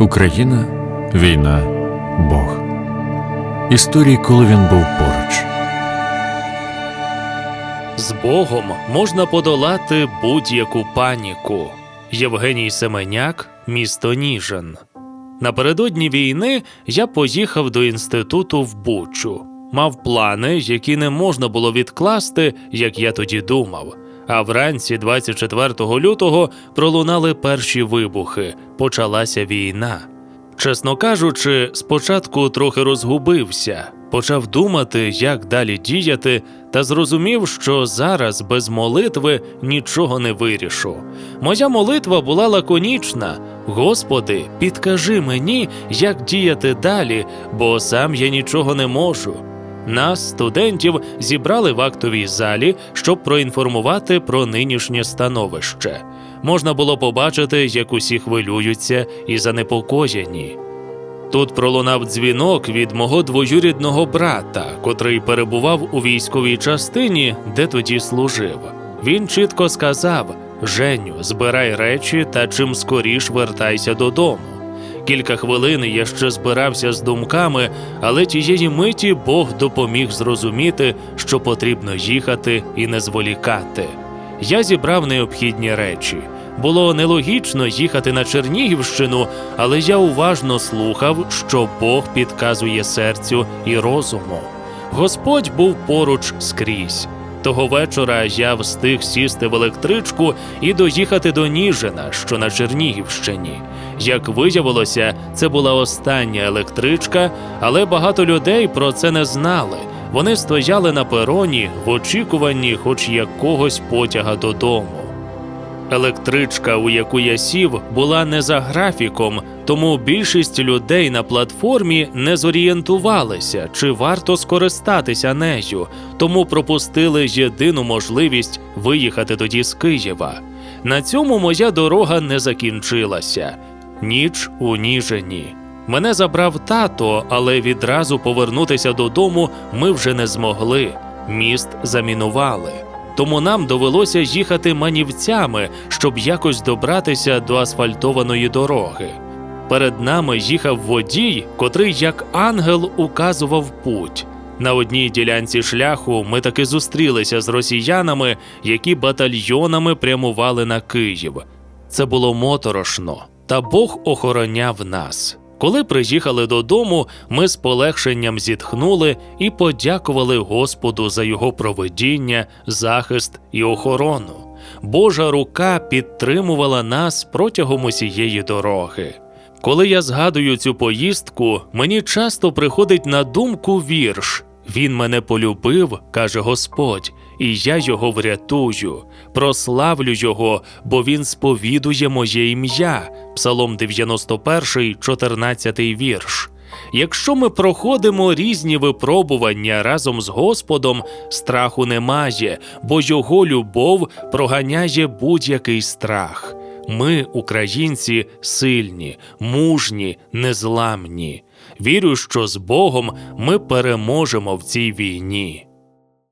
Україна, війна, Бог. Історії, коли він був поруч. З Богом можна подолати будь-яку паніку. Євгеній Семеняк, місто Ніжин. Напередодні війни я поїхав до інституту в Бучу. Мав плани, які не можна було відкласти, як я тоді думав. А вранці, 24 лютого, пролунали перші вибухи. Почалася війна. Чесно кажучи, спочатку трохи розгубився, почав думати, як далі діяти, та зрозумів, що зараз без молитви нічого не вирішу. Моя молитва була лаконічна: Господи, підкажи мені, як діяти далі, бо сам я нічого не можу. Нас, студентів, зібрали в актовій залі, щоб проінформувати про нинішнє становище. Можна було побачити, як усі хвилюються і занепокоєні. Тут пролунав дзвінок від мого двоюрідного брата, котрий перебував у військовій частині, де тоді служив. Він чітко сказав: Женю, збирай речі та чим скоріш вертайся додому. Кілька хвилин я ще збирався з думками, але тієї миті Бог допоміг зрозуміти, що потрібно їхати і не зволікати. Я зібрав необхідні речі. Було нелогічно їхати на Чернігівщину, але я уважно слухав, що Бог підказує серцю і розуму. Господь був поруч скрізь. Того вечора я встиг сісти в електричку і доїхати до Ніжина, що на Чернігівщині. Як виявилося, це була остання електричка, але багато людей про це не знали. Вони стояли на пероні в очікуванні хоч якогось потяга додому. Електричка, у яку я сів, була не за графіком, тому більшість людей на платформі не зорієнтувалися, чи варто скористатися нею, тому пропустили єдину можливість виїхати тоді з Києва. На цьому моя дорога не закінчилася. Ніч у Ніжині. Мене забрав тато, але відразу повернутися додому ми вже не змогли. Міст замінували. Тому нам довелося їхати манівцями, щоб якось добратися до асфальтованої дороги. Перед нами їхав водій, котрий як ангел указував путь. На одній ділянці шляху ми таки зустрілися з росіянами, які батальйонами прямували на Київ. Це було моторошно, та Бог охороняв нас. Коли приїхали додому, ми з полегшенням зітхнули і подякували Господу за його проведіння, захист і охорону. Божа рука підтримувала нас протягом усієї дороги. Коли я згадую цю поїздку, мені часто приходить на думку вірш. Він мене полюбив, каже Господь, і я його врятую. Прославлю його, бо він сповідує моє ім'я. Псалом 91, 14 вірш. Якщо ми проходимо різні випробування разом з Господом, страху немає, бо його любов проганяє будь-який страх. Ми, українці, сильні, мужні, незламні. Вірю, що з Богом ми переможемо в цій війні.